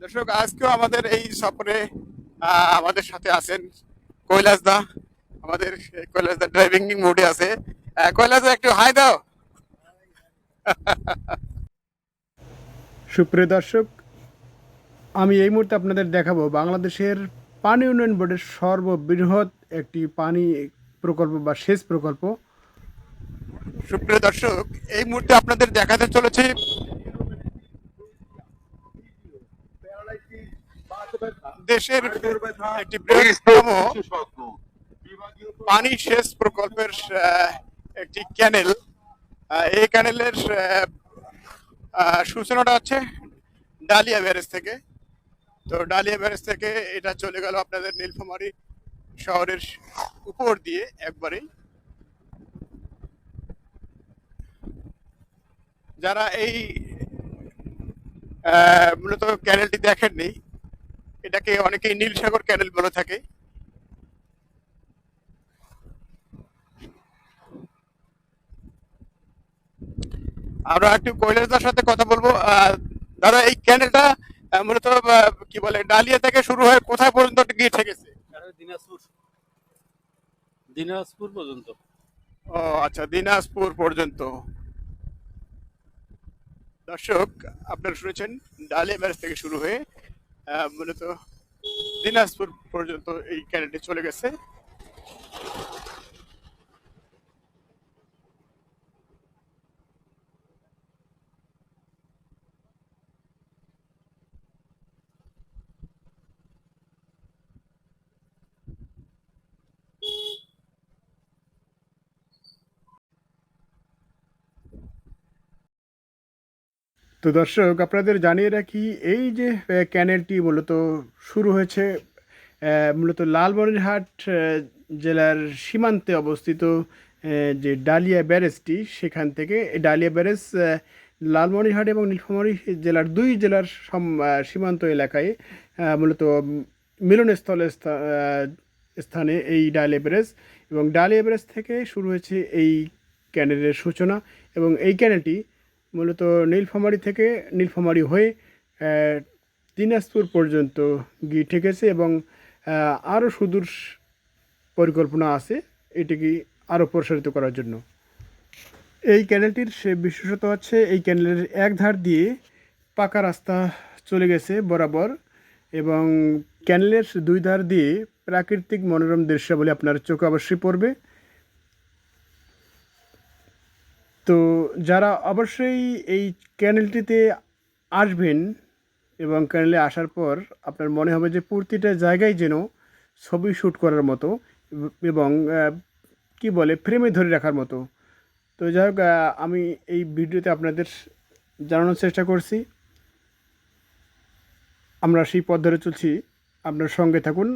দর্শক আজকেও আমাদের এই সফরে আমাদের সাথে আছেন কৈলাস দা। আমাদের কৈলাস দা ড্রাইভিং মোডে আছে। আহ, কৈলাস দা একটু হাই দাও। সুপ্রিয় দর্শক আমি এই মুহূর্তে আপনাদের দেখাবো বাংলাদেশের পানি উন্নয়ন বোর্ডের সর্ববৃহৎ একটি পানি প্রকল্প বা সেচ প্রকল্প। সুপ্রিয় দর্শক এই মুহূর্তে আপনাদের দেখাতে চলেছে দেশের একটি বৃহত্তম পানি সেচ প্রকল্পের একটি ক্যানেল এই ক্যানেলের সূচনাটা হচ্ছে ডালিয়া ব্যারেজ থেকে। তো ডালিয়া ব্যারেজ থেকে এটা চলে গেল আপনাদের নীলফামারী শহরের উপর দিয়ে একবারেই। যারা এই মূলত ক্যানেলটি দেখেননি এটাকে অনেকেই নীলসাগর ক্যানেল বলে থাকে। আমরা একটু কৈলাসদার সাথে কথা বলব। দাদা এই ক্যানেলটা মূলত কি বলে ডালিয়া থেকে শুরু হয়ে কোথায় পর্যন্ত গিয়ে ঠেকেছে? দিনাজপুর। দিনাজপুর পর্যন্ত। ও আচ্ছা দিনাজপুর পর্যন্ত। দর্শক আপনারা শুনেছেন ডালিয়া ব্যারেজ থেকে শুরু হয়ে মূলত দিনাজপুর পর্যন্ত এই ক্যানেলটি চলে গেছে। তো দর্শক, আপনাদের জানিয়ে রাখি, এই যে ক্যানেলটি মূলত শুরু হয়েছে মূলত লালমনিরহাট জেলার সীমান্তে অবস্থিত যে ডালিয়া ব্যারেজটি, সেখান থেকে ডালিয়া ব্যারেজ লালমনিরহাট এবং নীলফামারী জেলার দুই জেলার সম- সীমান্ত এলাকায় মূলত মিলনস্থলে স্থা- স্থানে এই ডালিয়া ব্যারেজ এবং ডালিয়া ব্যারেজ থেকে শুরু হয়েছে এই ক্যানেলের সূচনা এবং এই ক্যানেলটি মূলত নীলফামারী থেকে নীলফামারী হয়ে দিনাজপুর পর্যন্ত গিয়ে ঠেকেছে এবং আরও সুদূর পরিকল্পনা আছে এটিকে আরও প্রসারিত করার জন্য। এই ক্যানেলটির সে বিশেষত হচ্ছে এই ক্যানেলের এক ধার দিয়ে পাকা রাস্তা চলে গেছে বরাবর এবং ক্যানেলের দুই ধার দিয়ে প্রাকৃতিক মনোরম দৃশ্যাবলী আপনার চোখে অবশ্যই পড়বে। তো যারা অবশ্যই এই ক্যানেলটিতে আসবেন এবং ক্যানেলে আসার পর আপনার মনে হবে যে প্রতিটা জায়গায় যেন ছবি শ্যুট করার মতো এবং কি বলে ফ্রেমে ধরে রাখার মতো। তো যাই হোক আমি এই ভিডিওতে আপনাদের জানানোর চেষ্টা করছি। আমরা সেই পথ ধরে চলছি। আপনার সঙ্গে থাকুন।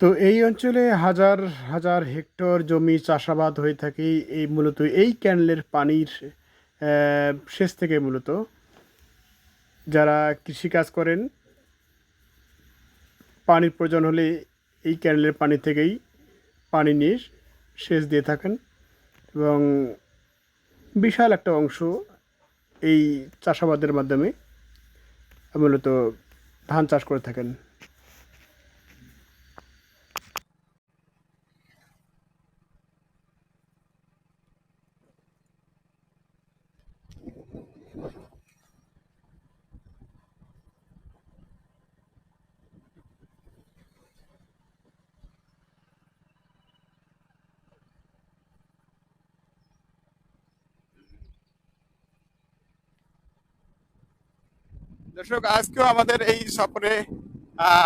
তো এই অঞ্চলে হাজার হাজার হেক্টর জমি চাষাবাদ হয়ে থাকে। এই মূলত এই ক্যানেলের পানির শেষ থেকে মূলত যারা কৃষিকাজ করেন, পানির প্রয়োজন হলে এই ক্যানেলের পানি থেকেই পানি নিয়ে সেচ দিয়ে থাকেন এবং বিশাল একটা অংশ এই চাষাবাদের মাধ্যমে মূলত ধান চাষ করে থাকেন। দর্শক আজকেও আমাদের এই সফরে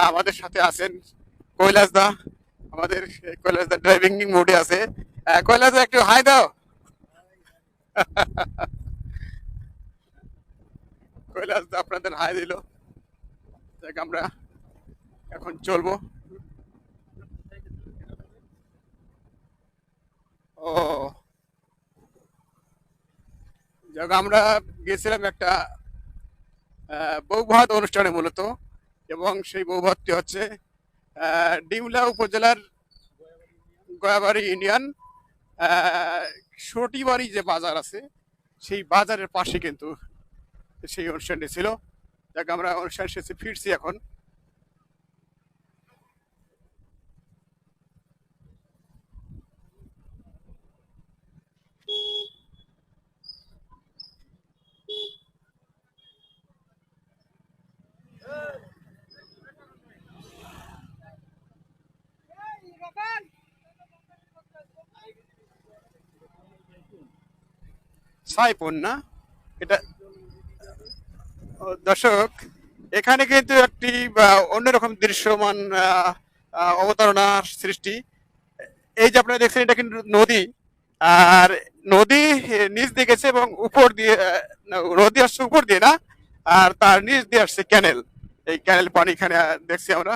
আমাদের সাথে আছেন কৈলাস দা। আমাদের কৈলাস দা ড্রাইভিং মোডে আছে। আহ, কৈলাস দা একটু হাই দাও। কৈলাস দা আপনাদের হাই দিল। দেখ আমরা এখন চলবো। ও। যাক আমরা গেছিলাম একটা বৌভাত অনুষ্ঠানে মূলত, এবং সেই বৌভাতটি হচ্ছে ডিমলা উপজেলার গয়াবাড়ি ইউনিয়ন সটিবাড়ি যে বাজার আছে, সেই বাজারের পাশে কিন্তু সেই অনুষ্ঠানটি ছিল। যাকে, আমরা অনুষ্ঠান শেষে ফিরছি এখন। সাইফুন না এটা দর্শক, এখানে কিন্তু একটি অন্যরকম দৃশ্যমান অবতারণার সৃষ্টি। এই যে আপনারা দেখছেন, এটা কিন্তু নদী। আর নদী নিচ দিয়ে গেছে এবং উপর দিয়ে নদী আসছে উপর দিয়ে না? আর তার নিচ দিয়ে আসছে ক্যানেল। এই ক্যানেল পানি এখানে দেখছি আমরা।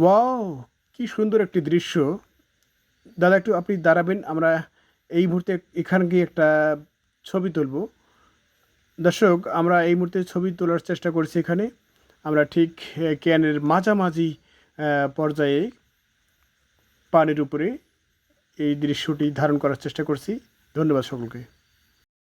ওয়াও, কি সুন্দর একটি দৃশ্য। দাদা, একটু আপনি দাঁড়াবেন, আমরা এই মুহূর্তে এখান গিয়ে একটা ছবি তুলব। দর্শক, আমরা এই মুহূর্তে ছবি তোলার চেষ্টা করছি এখানে। আমরা ঠিক ক্যানের মাঝামাঝি পর্যায়ে পানির উপরে এই দৃশ্যটি ধারণ করার চেষ্টা করছি। ধন্যবাদ সকলকে।